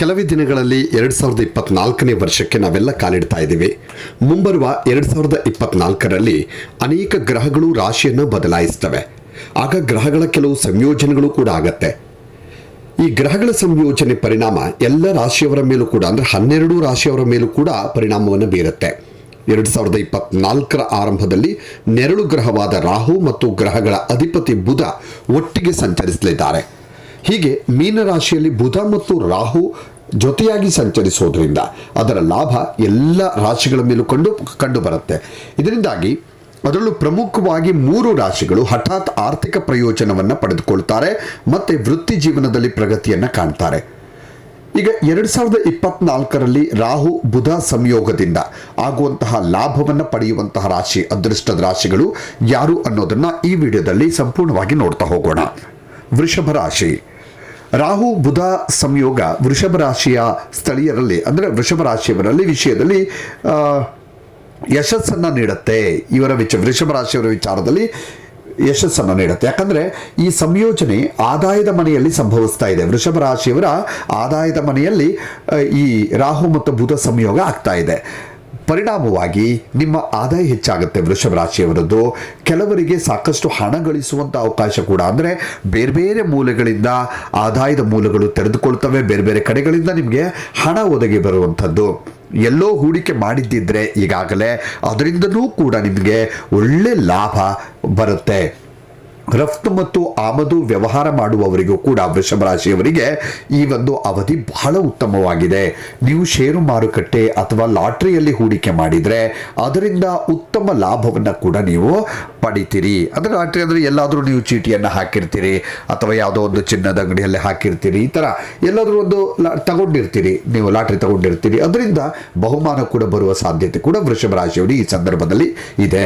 ಕೆಲವೇ ದಿನಗಳಲ್ಲಿ ಎರಡು ಸಾವಿರದ ಇಪ್ಪತ್ನಾಲ್ಕನೇ ವರ್ಷಕ್ಕೆ ನಾವೆಲ್ಲ ಕಾಲಿಡ್ತಾ ಇದ್ದೀವಿ. ಮುಂಬರುವ ಎರಡು ಸಾವಿರದ ಇಪ್ಪತ್ನಾಲ್ಕರಲ್ಲಿ ಅನೇಕ ಗ್ರಹಗಳು ರಾಶಿಯನ್ನು ಬದಲಾಯಿಸ್ತವೆ. ಆಗ ಗ್ರಹಗಳ ಕೆಲವು ಸಂಯೋಜನೆಗಳು ಕೂಡ ಆಗತ್ತೆ. ಈ ಗ್ರಹಗಳ ಸಂಯೋಜನೆ ಪರಿಣಾಮ ಎಲ್ಲ ರಾಶಿಯವರ ಮೇಲೂ ಕೂಡ, ಅಂದರೆ ಹನ್ನೆರಡು ರಾಶಿಯವರ ಮೇಲೂ ಕೂಡ ಪರಿಣಾಮವನ್ನು ಬೀರುತ್ತೆ. ಎರಡು ಸಾವಿರದ ಇಪ್ಪತ್ನಾಲ್ಕರ ಆರಂಭದಲ್ಲಿ ನೆರಳು ಗ್ರಹವಾದ ರಾಹು ಮತ್ತು ಗ್ರಹಗಳ ಅಧಿಪತಿ ಬುಧ ಒಟ್ಟಿಗೆ ಸಂಚರಿಸಲಿದ್ದಾರೆ. ಹೀಗೆ ಮೀನ ರಾಶಿಯಲ್ಲಿ ಬುಧ ಮತ್ತು ರಾಹು ಜೊತೆಯಾಗಿ ಸಂಚರಿಸೋದ್ರಿಂದ ಅದರ ಲಾಭ ಎಲ್ಲ ರಾಶಿಗಳ ಮೇಲೂ ಕಂಡು ಕಂಡು ಬರುತ್ತೆ. ಇದರಿಂದಾಗಿ ಅದರಲ್ಲೂ ಪ್ರಮುಖವಾಗಿ ಮೂರು ರಾಶಿಗಳು ಹಠಾತ್ ಆರ್ಥಿಕ ಪ್ರಯೋಜನವನ್ನು ಪಡೆದುಕೊಳ್ತಾರೆ ಮತ್ತು ವೃತ್ತಿ ಜೀವನದಲ್ಲಿ ಪ್ರಗತಿಯನ್ನು ಕಾಣ್ತಾರೆ. ಈಗ ಎರಡು ಸಾವಿರದ ಇಪ್ಪತ್ನಾಲ್ಕರಲ್ಲಿ ರಾಹು ಬುಧ ಸಂಯೋಗದಿಂದ ಆಗುವಂತಹ ಲಾಭವನ್ನು ಪಡೆಯುವಂತಹ ರಾಶಿ, ಅದೃಷ್ಟದ ರಾಶಿಗಳು ಯಾರು ಅನ್ನೋದನ್ನು ಈ ವಿಡಿಯೋದಲ್ಲಿ ಸಂಪೂರ್ಣವಾಗಿ ನೋಡ್ತಾ ಹೋಗೋಣ. ವೃಷಭ ರಾಶಿ. ರಾಹು, ಬುಧ ಸಂಯೋಗ ವೃಷಭ ರಾಶಿಯ ಸ್ಥಳೀಯರಲ್ಲಿ, ಅಂದರೆ ವೃಷಭ ರಾಶಿಯವರಲ್ಲಿ ವಿಷಯದಲ್ಲಿ ಯಶಸ್ಸನ್ನು ನೀಡುತ್ತೆ. ಇವರ ವಿಚ, ವೃಷಭ ರಾಶಿಯವರ ವಿಚಾರದಲ್ಲಿ ಯಶಸ್ಸನ್ನು ನೀಡುತ್ತೆ. ಯಾಕಂದರೆ ಈ ಸಂಯೋಜನೆ ಆದಾಯದ ಮನೆಯಲ್ಲಿ ಸಂಭವಿಸ್ತಾ ಇದೆ. ವೃಷಭ ರಾಶಿಯವರ ಆದಾಯದ ಮನೆಯಲ್ಲಿ ಈ ರಾಹು ಮತ್ತು ಬುಧ ಸಂಯೋಗ ಆಗ್ತಾ ಇದೆ. ಪರಿಣಾಮವಾಗಿ ನಿಮ್ಮ ಆದಾಯ ಹೆಚ್ಚಾಗುತ್ತೆ ವೃಷಭ ರಾಶಿಯವರದ್ದು. ಕೆಲವರಿಗೆ ಸಾಕಷ್ಟು ಹಣ ಗಳಿಸುವಂಥ ಅವಕಾಶ ಕೂಡ ಅಂದರೆ ಬೇರೆ ಬೇರೆ ಮೂಲಗಳಿಂದ ಆದಾಯದ ಮೂಲಗಳು ತೆರೆದುಕೊಳ್ತವೆ, ಬೇರೆ ಬೇರೆ ಕಡೆಗಳಿಂದ ನಿಮಗೆ ಹಣ ಒದಗಿ ಬರುವಂಥದ್ದು. ಎಲ್ಲೋ ಹೂಡಿಕೆ ಮಾಡಿದ್ದಿದ್ರೆ ಈಗಾಗಲೇ ಅದರಿಂದನೂ ಕೂಡ ನಿಮಗೆ ಒಳ್ಳೆ ಲಾಭ ಬರುತ್ತೆ. ರಫ್ತು ಮತ್ತು ಆಮದು ವ್ಯವಹಾರ ಮಾಡುವವರಿಗೂ ಕೂಡ ವೃಷಭ ರಾಶಿಯವರಿಗೆ ಈ ಒಂದು ಅವಧಿ ಬಹಳ ಉತ್ತಮವಾಗಿದೆ. ನೀವು ಷೇರು ಮಾರುಕಟ್ಟೆ ಅಥವಾ ಲಾಟ್ರಿಯಲ್ಲಿ ಹೂಡಿಕೆ ಮಾಡಿದರೆ ಅದರಿಂದ ಉತ್ತಮ ಲಾಭವನ್ನು ಕೂಡ ನೀವು ಪಡಿತೀರಿ. ಅಂದರೆ ಲಾಟ್ರಿ ಅಂದರೆ ಎಲ್ಲಾದರೂ ನೀವು ಚೀಟಿಯನ್ನು ಹಾಕಿರ್ತೀರಿ ಅಥವಾ ಯಾವುದೋ ಒಂದು ಚಿನ್ನದ ಅಂಗಡಿಯಲ್ಲಿ ಹಾಕಿರ್ತೀರಿ, ಈ ಥರ ಎಲ್ಲಾದರೂ ಒಂದು ಲಾ ತಗೊಂಡಿರ್ತೀರಿ, ನೀವು ಲಾಟ್ರಿ ತಗೊಂಡಿರ್ತೀರಿ. ಅದರಿಂದ ಬಹುಮಾನ ಕೂಡ ಬರುವ ಸಾಧ್ಯತೆ ಕೂಡ ವೃಷಭ ರಾಶಿಯವರಿಗೆ ಈ ಸಂದರ್ಭದಲ್ಲಿ ಇದೆ.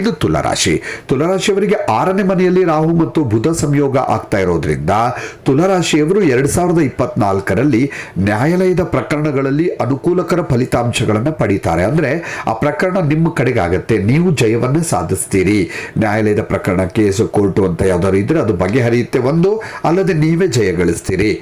ಇದು ತುಲರಾಶಿ. ತುಲರಾಶಿಯವರಿಗೆ ಆರನೇ ಮನೆಯಲ್ಲಿ ರಾಹು ಮತ್ತು ಬುಧ ಸಂಯೋಗ ಆಗ್ತಾ ಇರೋದ್ರಿಂದ ತುಲರಾಶಿಯವರು ಎರಡ್ ಸಾವಿರದ ಇಪ್ಪತ್ನಾಲ್ಕರಲ್ಲಿ ನ್ಯಾಯಾಲಯದ ಪ್ರಕರಣಗಳಲ್ಲಿ ಅನುಕೂಲಕರ ಫಲಿತಾಂಶಗಳನ್ನು ಪಡೀತಾರೆ. ಅಂದ್ರೆ ಆ ಪ್ರಕರಣ ನಿಮ್ಮ ಕಡೆಗಾಗತ್ತೆ. ನೀವು ಜಯವನ್ನು ಸಾಧಿಸ್ತೀರಿ. ನ್ಯಾಯಾಲಯದ ಪ್ರಕರಣ ಕೇಸು, ಕೋರ್ಟು ಅಂತ ಯಾವ್ದಾದ್ರು ಇದ್ರೆ ಅದು ಬಗೆಹರಿಯುತ್ತೆ ಒಂದು, ಅಲ್ಲದೆ ನೀವೇ ಜಯ ಗಳಿಸ್ತೀರಿ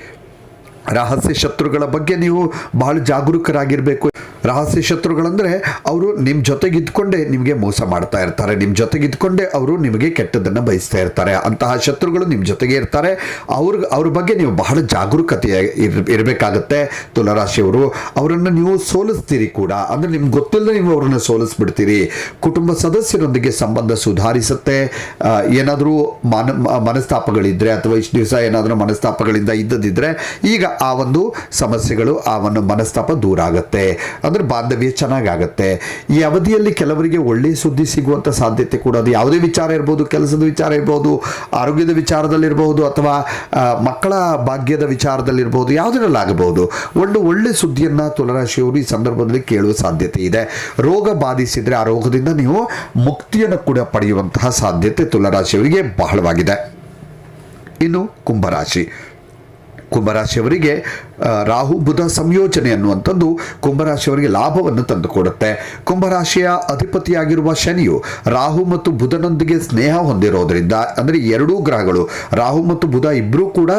ರಹಸ್ಯ ಶತ್ರುಗಳ ಬಗ್ಗೆ ನೀವು ಬಹಳ ಜಾಗರೂಕರಾಗಿರಬೇಕು ರಹಸ್ಯ ಶತ್ರುಗಳಂದರೆ ಅವರು ನಿಮ್ಮ ಜೊತೆಗಿದ್ಕೊಂಡೇ ನಿಮಗೆ ಮೋಸ ಮಾಡ್ತಾ ಇರ್ತಾರೆ. ನಿಮ್ಮ ಜೊತೆಗಿದ್ಕೊಂಡೇ ಅವರು ನಿಮಗೆ ಕೆಟ್ಟದನ್ನು ಬಯಸ್ತಾ ಇರ್ತಾರೆ. ಅಂತಹ ಶತ್ರುಗಳು ನಿಮ್ಮ ಜೊತೆಗೆ ಇರ್ತಾರೆ. ಅವ್ರ ಅವ್ರ ಬಗ್ಗೆ ನೀವು ಬಹಳ ಜಾಗರೂಕತೆ ಇರ್, ಇರಬೇಕಾಗತ್ತೆ ತುಲರಾಶಿಯವರು. ಅವರನ್ನು ನೀವು ಸೋಲಿಸ್ತೀರಿ ಕೂಡ. ಅಂದರೆ ನಿಮ್ಗೆ ಗೊತ್ತಿಲ್ಲದೆ ನೀವು ಅವರನ್ನು ಸೋಲಿಸ್ಬಿಡ್ತೀರಿ. ಕುಟುಂಬ ಸದಸ್ಯರೊಂದಿಗೆ ಸಂಬಂಧ ಸುಧಾರಿಸುತ್ತೆ. ಏನಾದರೂ ಮನ ಮನಸ್ತಾಪಗಳಿದ್ದರೆ ಅಥವಾ ಇಷ್ಟು ದಿವಸ ಏನಾದರೂ ಮನಸ್ತಾಪಗಳಿಂದ ಇದ್ದದಿದ್ದರೆ ಈಗ ಆ ಒಂದು ಸಮಸ್ಯೆಗಳು, ಆ ಒಂದು ಮನಸ್ತಾಪ ದೂರ ಆಗುತ್ತೆ. ಅಂದ್ರೆ ಬಾಂಧವ್ಯ ಚೆನ್ನಾಗಾಗತ್ತೆ. ಈ ಅವಧಿಯಲ್ಲಿ ಕೆಲವರಿಗೆ ಒಳ್ಳೆಯ ಸುದ್ದಿ ಸಿಗುವಂಥ ಸಾಧ್ಯತೆ ಕೂಡ ಅದು. ಯಾವುದೇ ವಿಚಾರ ಇರ್ಬೋದು, ಕೆಲಸದ ವಿಚಾರ ಇರ್ಬೋದು, ಆರೋಗ್ಯದ ವಿಚಾರದಲ್ಲಿರ್ಬೋದು ಅಥವಾ ಮಕ್ಕಳ ಭಾಗ್ಯದ ವಿಚಾರದಲ್ಲಿರ್ಬೋದು, ಯಾವುದರಲ್ಲಾಗಬಹುದು. ಒಂದು ಒಳ್ಳೆ ಸುದ್ದಿಯನ್ನು ತುಲರಾಶಿಯವರು ಈ ಸಂದರ್ಭದಲ್ಲಿ ಕೇಳುವ ಸಾಧ್ಯತೆ ಇದೆ. ರೋಗ ಬಾಧಿಸಿದರೆ ಆ ರೋಗದಿಂದ ನೀವು ಮುಕ್ತಿಯನ್ನು ಕೂಡ ಪಡೆಯುವಂತಹ ಸಾಧ್ಯತೆ ತುಲರಾಶಿಯವರಿಗೆ ಬಹಳವಾಗಿದೆ. ಇನ್ನು ಕುಂಭರಾಶಿ. ಕುಂಭರಾಶಿಯವರಿಗೆ ರಾಹು ಬುಧ ಸಂಯೋಜನೆ ಅನ್ನುವಂಥದ್ದು ಕುಂಭರಾಶಿಯವರಿಗೆ ಲಾಭವನ್ನು ತಂದುಕೊಡುತ್ತೆ. ಕುಂಭರಾಶಿಯ ಅಧಿಪತಿಯಾಗಿರುವ ಶನಿಯು ರಾಹು ಮತ್ತು ಬುಧನೊಂದಿಗೆ ಸ್ನೇಹ ಹೊಂದಿರೋದ್ರಿಂದ, ಅಂದರೆ ಎರಡೂ ಗ್ರಹಗಳು, ರಾಹು ಮತ್ತು ಬುಧ ಇಬ್ಬರೂ ಕೂಡ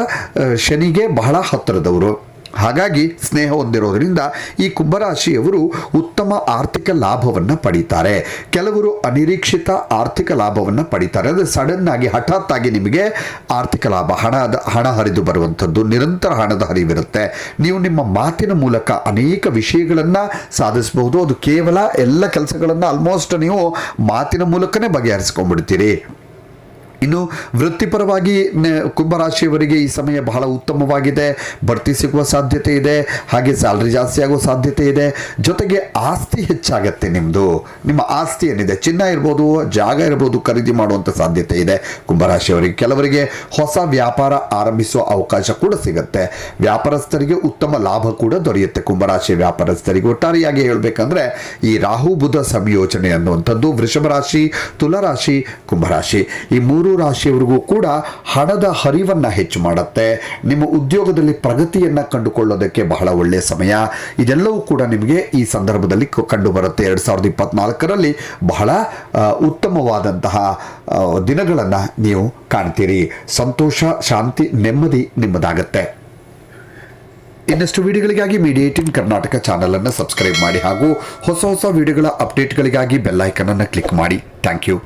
ಶನಿಗೆ ಬಹಳ ಹತ್ತಿರದವರು. ಹಾಗಾಗಿ ಸ್ನೇಹ ಹೊಂದಿರೋದ್ರಿಂದ ಈ ಕುಂಭರಾಶಿಯವರು ಉತ್ತಮ ಆರ್ಥಿಕ ಲಾಭವನ್ನು ಪಡೀತಾರೆ. ಕೆಲವರು ಅನಿರೀಕ್ಷಿತ ಆರ್ಥಿಕ ಲಾಭವನ್ನು ಪಡೀತಾರೆ. ಅಂದರೆ ಸಡನ್ ಆಗಿ, ಹಠಾತ್ ಆಗಿ ನಿಮಗೆ ಆರ್ಥಿಕ ಲಾಭ ಹಣದ ಹಣ ಹರಿದು ಬರುವಂಥದ್ದು, ನಿರಂತರ ಹಣದ ಹರಿವಿರುತ್ತೆ. ನೀವು ನಿಮ್ಮ ಮಾತಿನ ಮೂಲಕ ಅನೇಕ ವಿಷಯಗಳನ್ನು ಸಾಧಿಸಬಹುದು. ಅದು ಕೇವಲ ಎಲ್ಲ ಕೆಲಸಗಳನ್ನು ಆಲ್ಮೋಸ್ಟ್ ನೀವು ಮಾತಿನ ಮೂಲಕನೇ ಬಗೆಹರಿಸ್ಕೊಂಡ್ಬಿಡ್ತೀರಿ. ಇನ್ನು ವೃತ್ತಿಪರವಾಗಿ ಕುಂಭರಾಶಿಯವರಿಗೆ ಈ ಸಮಯ ಬಹಳ ಉತ್ತಮವಾಗಿದೆ. ಬಡ್ತಿ ಸಿಗುವ ಸಾಧ್ಯತೆ ಇದೆ. ಹಾಗೆ ಸ್ಯಾಲ್ರಿ ಜಾಸ್ತಿ ಆಗೋ ಸಾಧ್ಯತೆ ಇದೆ. ಜೊತೆಗೆ ಆಸ್ತಿ ಹೆಚ್ಚಾಗತ್ತೆ ನಿಮ್ಮದು ನಿಮ್ಮ ಆಸ್ತಿ ಏನಿದೆ? ಚಿನ್ನ ಇರ್ಬೋದು, ಜಾಗ ಇರ್ಬೋದು ಖರೀದಿ ಮಾಡುವಂಥ ಸಾಧ್ಯತೆ ಇದೆ. ಕುಂಭರಾಶಿಯವರಿಗೆ, ಕೆಲವರಿಗೆ ಹೊಸ ವ್ಯಾಪಾರ ಆರಂಭಿಸುವ ಅವಕಾಶ ಕೂಡ ಸಿಗುತ್ತೆ. ವ್ಯಾಪಾರಸ್ಥರಿಗೆ ಉತ್ತಮ ಲಾಭ ಕೂಡ ದೊರೆಯುತ್ತೆ. ಕುಂಭರಾಶಿ ವ್ಯಾಪಾರಸ್ಥರಿಗೆ ಒಟ್ಟಾರೆಯಾಗಿ ಹೇಳಬೇಕಂದ್ರೆ, ಈ ರಾಹು ಬುಧ ಸಂಯೋಜನೆ ಅನ್ನುವಂಥದ್ದು ವೃಷಭ ರಾಶಿ, ತುಲಾರಾಶಿ, ಕುಂಭರಾಶಿ. ಈ ಮೂರು ರಾಶಿಯವರಿಗೂ ಕೂಡ ಹಣದ ಹರಿವನ್ನು ಹೆಚ್ಚು ಮಾಡುತ್ತೆ. ನಿಮ್ಮ ಉದ್ಯೋಗದಲ್ಲಿ ಪ್ರಗತಿಯನ್ನು ಕಂಡುಕೊಳ್ಳೋದಕ್ಕೆ ಬಹಳ ಒಳ್ಳೆಯ ಸಮಯ. ಇದೆಲ್ಲವೂ ಕೂಡ ನಿಮಗೆ ಈ ಸಂದರ್ಭದಲ್ಲಿ ಕಂಡು ಬರುತ್ತೆ ಎರಡು ಸಾವಿರದ ಇಪ್ಪತ್ನಾಲ್ಕರಲ್ಲಿ ಬಹಳ ಉತ್ತಮವಾದಂತಹ ದಿನಗಳನ್ನು ನೀವು ಕಾಣ್ತೀರಿ. ಸಂತೋಷ, ಶಾಂತಿ, ನೆಮ್ಮದಿ ನಿಮ್ಮದಾಗತ್ತೆ. ಇನ್ನಷ್ಟು ವಿಡಿಯೋಗಳಿಗಾಗಿ ಮೀಡಿಯೇಟಿನ್ ಕರ್ನಾಟಕ ಚಾನಲನ್ನು ಸಬ್ಸ್ಕ್ರೈಬ್ ಮಾಡಿ ಹಾಗೂ ಹೊಸ ಹೊಸ ವಿಡಿಯೋಗಳ ಅಪ್ಡೇಟ್ಗಳಿಗಾಗಿ ಬೆಲ್ಲೈಕನನ್ನು ಕ್ಲಿಕ್ ಮಾಡಿ. Thank you.